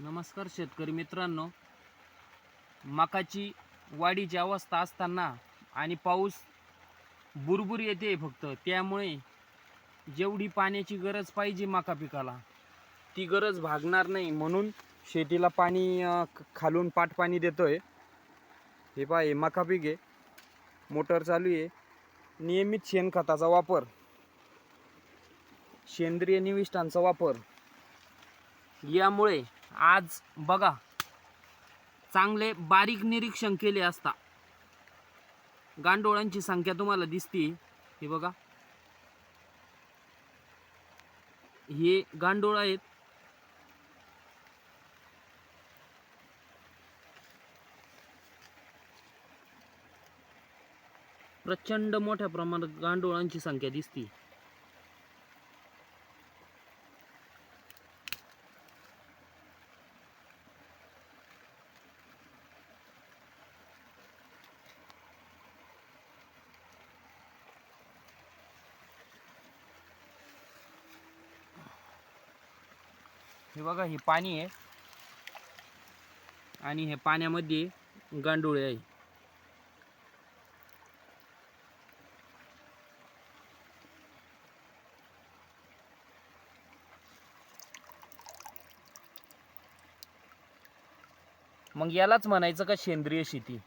नमस्कार शेतकरी मित्रांनो. मकाची वाढीची अवस्था असताना आणि पाऊस बुरबुर येते फक्त त्यामुळे जेवढी पाण्याची गरज पाहिजे मका पिकाला ती गरज भागणार नाही म्हणून शेतीला पाणी खालून ख- खालून पाटपाणी आहे हे पाय मका पीक आहे. मोटर चालू आहे. नियमित शेणखताचा वापर. सेंद्रिय निविष्ठांचा वापर. यामुळे आज बघा. चांगले बारीक निरीक्षण केले असता. गांडोळांची संख्या तुम्हाला दिसते. हे बघा. हे गांडोळ आहेत. प्रचंड मोठ्या प्रमाणात गांडोळांची संख्या दिसते. हे बघा हे पाणी आहे. आणि हे पाण्यामध्ये गांडोळे आहे. मग यालाच म्हणायचं का सेंद्रिय शेती?